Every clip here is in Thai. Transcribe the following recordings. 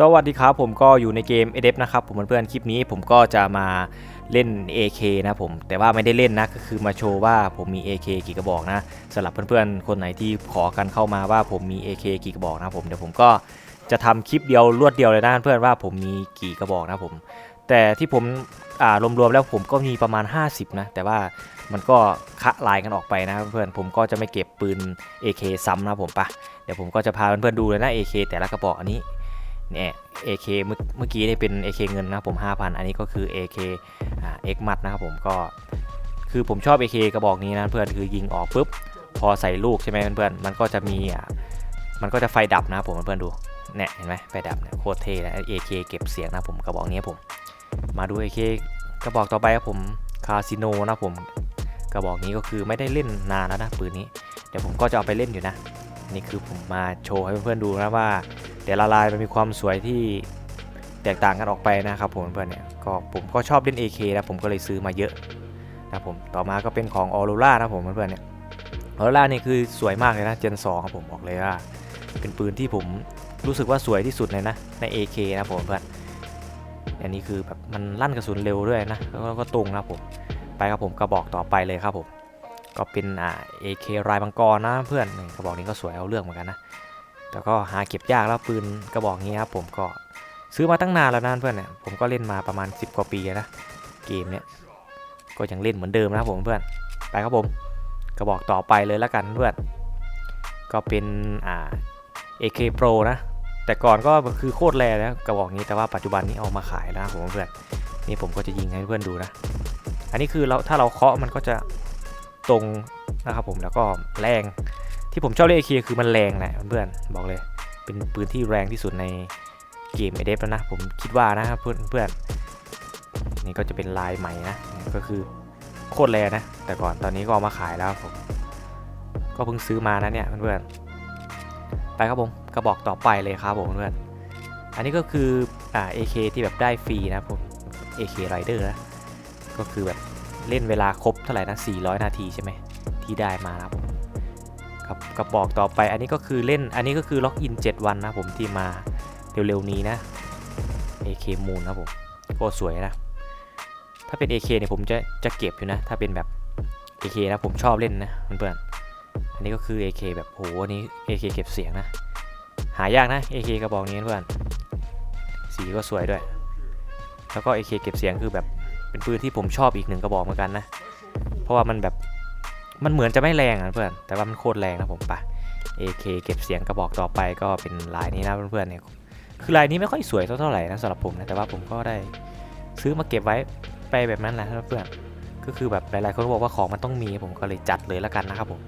สวัสดีครับผมก็อยู่ในเกม e d นะครับผมเพื่อนๆคลิปนี้ผมก็จะมาเล่น AK นะผมแต่ว่าไม่ได้เล่นนะก็คือมาโชว์ว่าผมมี AK กี่กระบอกนะสำหรับเพื่อนๆคนไหนที่ขอกันเข้ามาว่าผมมี AK กี่กระบอกนะผมเดี๋ยวผมก็จะทำคลิปเดียวรวดเดียวเลยนะเพื่อนๆว่าผมมีกี่กระบอกนะผม แต่ที่ผมอ่ารวมๆแล้วผมก็มีประมาณ 50 นะ แต่ว่ามันก็คะลายกันออกไปนะเพื่อนผมก็จะไม่เก็บปืน AK ซ้ำนะผมปะเดี๋ยวผมก็จะพาเพื่อนๆดูเลยนะ AK แต่ละกระบอกอันนี้ เนี่ย AK เมื่อเมื่อกี้ได้เป็น AK เงินนะผม 5,000 อันนี้ก็คือ AK อ่า X มัดนะครับผมก็ คือผมชอบ AK กระบอกนี้นะเพื่อนคือยิงออกปุ๊บพอใส่ลูกใช่ไหมเพื่อนๆมันก็จะมีอ่ามันก็จะไฟดับนะผมเพื่อนดูเนี่ยเห็นไหมไฟดับเนี่ยโคตรเท่นะ AK เก็บเสียงนะผมกระบอกนี้ผม มาดู AK กระบอกต่อไปครับผมคาสิโนนะผมกระบอกนี้ก็คือไม่ได้เล่นนานแล้วนะปืนนี้ เดี๋ยวผมก็จะเอาไปเล่นอยู่นะ นี่คือผมมาโชว์ให้เพื่อนๆดูนะว่า แต่ละลายมันมีความสวยที่แตกต่างกันออกไปนะครับผมเพื่อนเนี่ยก็ผมก็ชอบเล่น AK นะผมก็เลยซื้อมาเยอะนะผมต่อมาก็เป็นของออโรล่านะผมเพื่อนเนี่ยออโรล่านี่คือสวยมากเลยนะเจน2ครับผมบอกเลยว่าเป็นปืนที่ผมรู้สึกว่าสวยที่สุดเลยนะใน AK นะผมเพื่อนอันนี้คือแบบมันลั่นกระสุนเร็วด้วยนะแล้วก็ตรงนะผมไปครับผมกระบอกต่อไปเลยครับผมก็เป็นอ่า AK รายบังกรนะเพื่อนนี่กระบอกนี้ก็สวยเอาเรื่องเหมือนกันนะ แต่ก็หาเก็บยากแล้วปืนกระบอกนี้ครับผมก็ซื้อมาตั้งนานแล้วนะเพื่อนเนี่ยผมก็เล่นมาประมาณ 10 กว่าปีแล้วนะเกมเนี้ยก็ยังเล่นเหมือนเดิมนะครับผมเพื่อนไปครับผมกระบอกต่อไปเลยแล้วกันเพื่อนก็เป็นอ่า AK Pro นะแต่ก่อนก็คือโคตรแรงนะกระบอกนี้แต่ว่าปัจจุบันนี้เอามาขายแล้วนะผมเพื่อนนี่ผมก็จะยิงให้เพื่อนดูนะ อันนี้คือเราถ้าเราเคาะมันก็จะตรงนะครับผมแล้วก็แรง ที่ผมชอบเล่น AK คือมันแรงแหละเพื่อนบอกเลย เป็นปืนที่แรงที่สุดในเกม a d แล้วนะ ผมคิดว่านะครับเพื่อนเพื่อนนี่ก็จะเป็นลายใหม่นะก็คือโคตรแรงนะ แต่ก่อนตอนนี้ก็เอามาขายแล้วผม ก็เพิ่งซื้อมานะเนี่ยเพื่อนไปครับผมกระบอกต่อไปเลยครับผมเพื่อนอันนี้ก็คืออ่า AK ที่แบบได้ฟรีนะผม AK Rider นะก็คือแบบเล่นเวลาครบเท่าไหร่นะ400 นาทีใช่ไหมที่ได้มานะผม ครับกระบอกต่อไป อันนี้ก็คือเล่นอันนี้ก็คือล็อกอิน 7 วันนะผมที่มาเร็วๆนี้นะ AK Moon นะผมโคตสวยนะ ถ้าเป็น AK เนี่ยผมจะจะเก็บอยู่นะ ถ้าเป็นแบบ AK นะผมชอบเล่นนะเพื่อนๆอันนี้ก็คือ AK แบบโหอันนี้ AK เก็บเสียงนะ หายากนะ AK กระบอกนี้เพื่อนสีก็สวยด้วย แล้วก็ AK เก็บเสียงคือแบบเป็นปืนที่ผมชอบอีกหนึ่งกระบอกเหมือนกันนะ เพราะว่ามันแบบ มันเหมือนจะไม่แรงอะเพื่อน แต่ว่ามันโคตรแรงนะผมปะ AK เก็บเสียงกระบอกต่อไปก็เป็นลายนี้นะเพื่อนๆเนี่ย คือลายนี้ไม่ค่อยสวยเท่าไหร่นะสำหรับผมนะ แต่ว่าผมก็ได้ซื้อมาเก็บไว้ไปแบบนั้นแหละเพื่อนๆก็คือแบบหลายๆคนก็บอกว่าของมันต้องมีผมก็เลยจัดเลยแล้วกันนะครับผม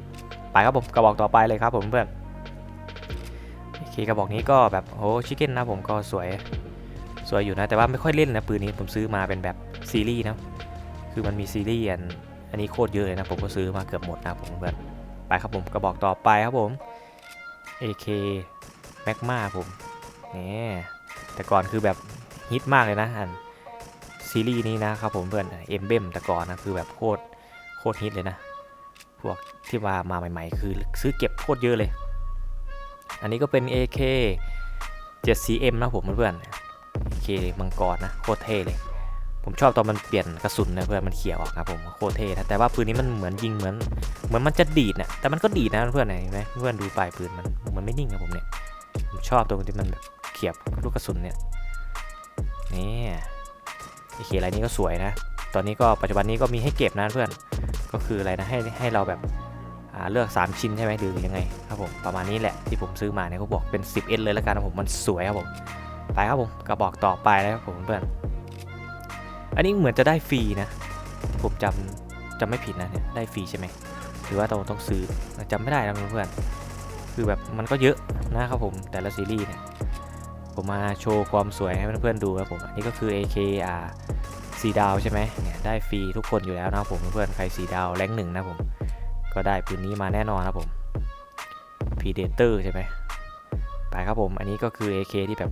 ไปครับผมกระบอกต่อไปเลยครับผมเพื่อน AK กระบอกนี้ก็แบบโอ้ชิคเก้นนะผมก็สวยสวยอยู่นะ แต่ว่าไม่ค่อยเล่นนะปืนนี้ผมซื้อมาเป็นแบบซีรีส์นะ คือมันมีซีรีส์อัน อันนี้โคตรเยอะเลยนะผมก็ซื้อมาเกือบหมดนะผมเพื่อนไปครับผมกระบอกต่อไปครับผม AK Magma ผมนี่แต่ก่อนคือแบบฮิตมากเลยนะอันซีรีส์นี้นะครับผมเพื่อนเอ็มเบมแต่ก่อนนะคือแบบโคตรโคตรฮิตเลยนะพวกที่ว่ามาใหม่ ๆ คือซื้อเก็บโคตรเยอะเลย อันนี้ก็เป็น AK 7CM นะผมเพื่อนๆ AK มังกรนะโคตรเท่เลย ผมชอบตอนมันเปลี่ยนกระสุนนะเพื่อนมันเขี่ยออกครับผมโคตรเท่นะแต่ว่าปืนนี้มันเหมือนยิงเหมือนเหมือนมันจะดีดนะแต่มันก็ดีดนะเพื่อนเห็นไหมเพื่อนดูปลายปืนมันมันไม่นิ่งนะผมเนี่ยผมชอบตรงที่มันแบบเขี่ยลูกกระสุนเนี่ยนี่ไอเขียอะไรนี้ก็สวยนะ ตอนนี้ก็ปัจจุบันนี้ก็มีให้เก็บนะเพื่อนก็คืออะไรนะให้ให้เราแบบเลือก 3 ชิ้นใช่ไหมหรือยังไงครับผมประมาณนี้แหละที่ผมซื้อมาเนี่ยเขาบอกเป็น 10 S เลยแล้วกันนะผมมันสวยครับผมไปครับผมกระบอกต่อไปแล้วครับผมเพื่อน อันนี้เหมือนจะได้ฟรีนะ ผมจำจำไม่ผิดนะเนี่ยได้ฟรีใช่ไหมหรือว่าต้องต้องซื้อจำไม่ได้นะเพื่อนคือแบบมันก็เยอะนะครับผมแต่ละซีรีส์เนี่ยผมมาโชว์ความสวยให้เพื่อนๆดูครับผมอันนี้ก็คือ AK อ่าสีดาวใช่ไหมเนี่ยได้ฟรีทุกคนอยู่แล้วนะผมเพื่อนใครสีดาวแรงหนึ่งนะผมก็ได้ปืนนี้มาแน่นอนครับผม Predator ใช่ไหมไปครับผมอันนี้ก็คือ AK ที่แบบ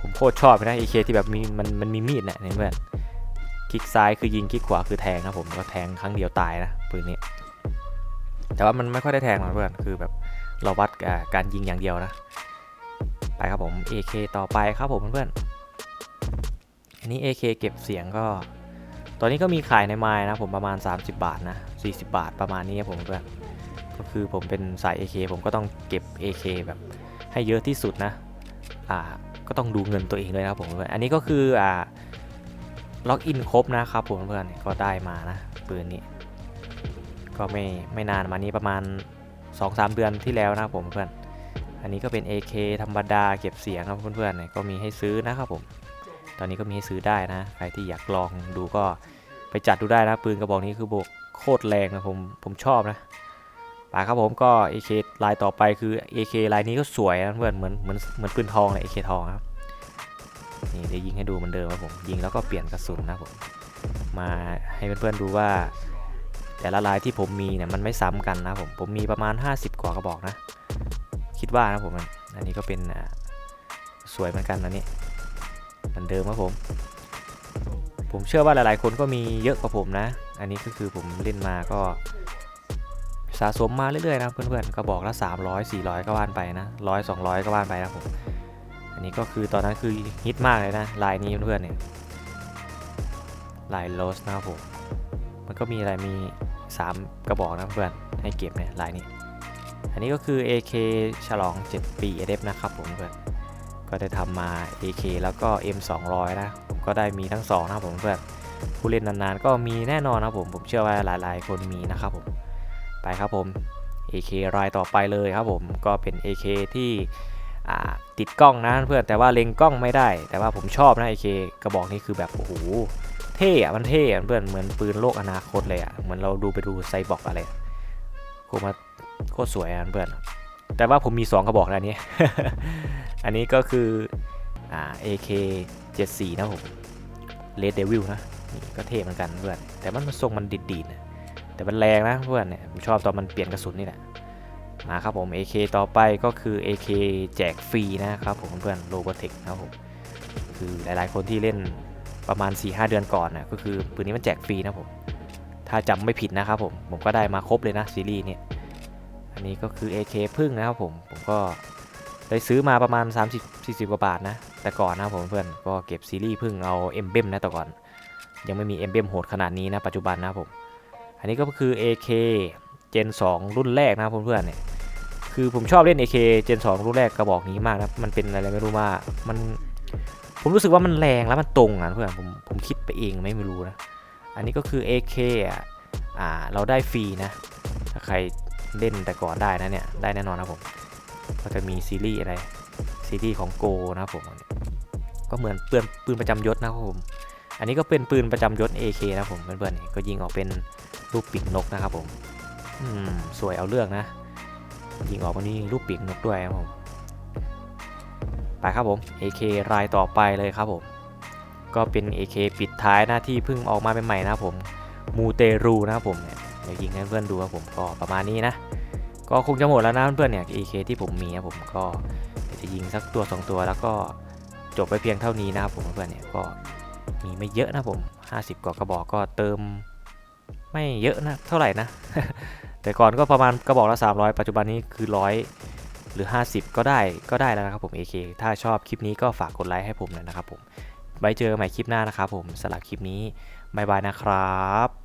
ผมโคตรชอบนะ AK ที่แบบมีมันมันมีมีดนะเนี่ยเพื่อน คลิกซ้ายคือยิงคลิกขวาคือแทงนะผมก็แทงครั้งเดียวตายนะปืนนี้ แต่ว่ามันไม่ค่อยได้แทงหรอกเพื่อนคือแบบเราวัดการยิงอย่างเดียวนะ ไปครับผม AK ต่อไปครับผมเพื่อนอันนี้ AK เก็บเสียงก็ ตอนนี้ก็มีขายในไมล์นะผมประมาณ 30 บาทนะ 40 บาทประมาณนี้ครับผมเพื่อนก็คือผมเป็นสาย AK ผมก็ต้องเก็บ AK แบบให้เยอะที่สุดนะ อ่า ก็ต้องดูเงินตัวเองเลยนะครับผมเพื่อนอันนี้ก็คืออ่า ล็อกอินครบนะครับผมเพื่อนก็ได้มานะปืนนี้ ก็ไม่ไม่นานมานี้ประมาณ 2-3 เดือนที่แล้วนะครับผมเพื่อน อันนี้ก็เป็น AK ธรรมดาเก็บเสียงครับเพื่อนๆเนี่ยก็มีให้ซื้อนะครับผม ตอนนี้ก็มีให้ซื้อได้นะ ใครที่อยากลองดูก็ไปจัดดูได้นะปืนกระบอกนี้คือโบกโคตรแรงนะผมผมชอบนะไปครับผมก็ AK ลายต่อไปคือ AK ลายนี้ก็สวยนะเพื่อนเหมือนเหมือนเหมือนปืนทองเลย AK ทองครับ นี่เดี๋ยวยิงให้ดูเหมือนเดิมครับผมยิงแล้วก็เปลี่ยนกระสุนนะผมมาให้เพื่อนๆดูว่า แต่ละลายที่ผมมีเนี่ยมันไม่ซ้ำกันนะผมผมมีประมาณ 50 กว่ากระบอกนะ คิดว่านะผมอันนี้ก็เป็นสวยเหมือนกันนะนี่เหมือนเดิมครับผม ผมเชื่อว่าหลายๆ คนก็มีเยอะกว่าผมนะ อันนี้ก็คือผมเล่นมาก็สะสมมาเรื่อยๆนะเพื่อนๆก็บอกละ300 400 ก็ว่านไปนะ100 200ก็ว่านไปนะผม นี้ก็คือตอนนั้นคือฮิตมากเลยนะลายนี้เพื่อนเนี่ยลายโรสนะครับผมมันก็มีอะไรมี 3 กระบอกนะเพื่อนให้เก็บเนี่ยลายนี้ อันนี้ก็คือ AK ฉลอง 7 ปีเอเดนะครับผมเพื่อนก็ได้ทำมา AK แล้วก็ M200 นะผมก็ได้มีทั้ง 2 นะครับผมเพื่อนผู้เล่นนานๆ ก็มีแน่นอนนะผมผมเชื่อว่าหลายๆ คนมีนะครับผมไปครับผม AK รายต่อไปเลยครับผมก็เป็น AK ที่ ติดกล้องนะเพื่อนแต่ว่าเล็งกล้องไม่ได้ แต่ว่าผมชอบนะ AK กระบอกนี้คือแบบโอ้โหเท่อะมันเท่อะเพื่อนเหมือนปืนโลกอนาคตเลยอะเหมือนเราดูไปดูไซบอร์กอะไรโคมาโคตรสวยอะเพื่อนแต่ว่าผมมี 2 กระบอกแล้วอันนี้ อันนี้ก็คืออ่า AK 74นะผม Red Devil นะนี่ก็เท่เหมือนกันเพื่อนแต่มันทรงมันดีดๆนะแต่มันแรงนะเพื่อนเนี่ยผมชอบตอนมันเปลี่ยนกระสุนนี่แหละ มาครับผม AK ต่อไปก็คือ AK แจกฟรีนะครับผมเพื่อนโ o บ o เทคนะครับผมคือหลายๆคนที่เล่นประมาณ 4-5 เดือนก่อนนะก็คือปืนนี้มันแจกฟรีนะผม ถ้าจำไม่ผิดนะครับผม ผมก็ได้มาครบเลยนะซีรีส์นี้อันนี้ก็คือ AK พึ่งนะครับผม ผมก็ได้ซื้อมาประมาณ 30-40 กว่าบาทนะ แต่ก่อนนะผมเพื่อนก็เก็บซีรีส์พึ่งเอาเอ็มเบมนะแต่ก่อน ยังไม่มีเอ็มเบมโหดขนาดนี้นะปัจจุบันนะผม อันนี้ก็คือ AK Gen 2รุ่นแรกนะเพื่อนๆเนี่ย คือผมชอบเล่น AK Gen 2รุ่นแรกกระบอกนี้มากนะมันเป็นอะไรไม่รู้ว่ามันผมรู้สึกว่ามันแรงแล้วมันตรงอะเพื่อนผมผมคิดไปเองไม่ไม่รู้นะ อันนี้ก็คือ AK อะอ่าเราได้ฟรีนะ ถ้าใครเล่นแต่ก่อนได้นะเนี่ยได้แน่นอนนะผม ก็จะมีซีรีส์อะไรซีรีส์ของโกนะผมก็เหมือนปืนปืนประจำยศนะครับผม อันนี้ก็เป็นปืนประจำยศ AK นะครับผมเพื่อนๆก็ยิงออกเป็นรูปปีกนกนะครับผม อืมสวยเอาเรื่องนะ ยิงออกมานี่รูปปีกนกด้วยครับผมไปครับผม AK รายต่อไปเลยครับผม ก็เป็น AK ปิดท้ายหน้าที่เพิ่งออกมาใหม่ๆนะครับผมมูเตรูนะครับผมเนี่ยเดี๋ยวยิงให้เพื่อนดูครับผมก็ประมาณนี้นะก็คงจะหมดแล้วนะเพื่อนๆเนี่ย AK ที่ผมมีนะผมก็จะยิงสักตัว2ตัวแล้วก็จบไปเพียงเท่านี้นะครับผมเพื่อนๆเนี่ยก็มีไม่เยอะนะผม 50 กว่ากระบอกก็เติม ไม่เยอะนะเท่าไหร่นะ แต่ก่อนก็ประมาณกระบอกละ 300 ปัจจุบันนี้คือร้อยหรือ 50 ก็ได้ก็ได้แล้วนะครับผม AK ถ้าชอบคลิปนี้ก็ฝากกดไลค์ให้ผมหน่อยนะครับผมไว้เจอกันใหม่คลิปหน้านะครับผมสำหรับคลิปนี้บายบายนะครับ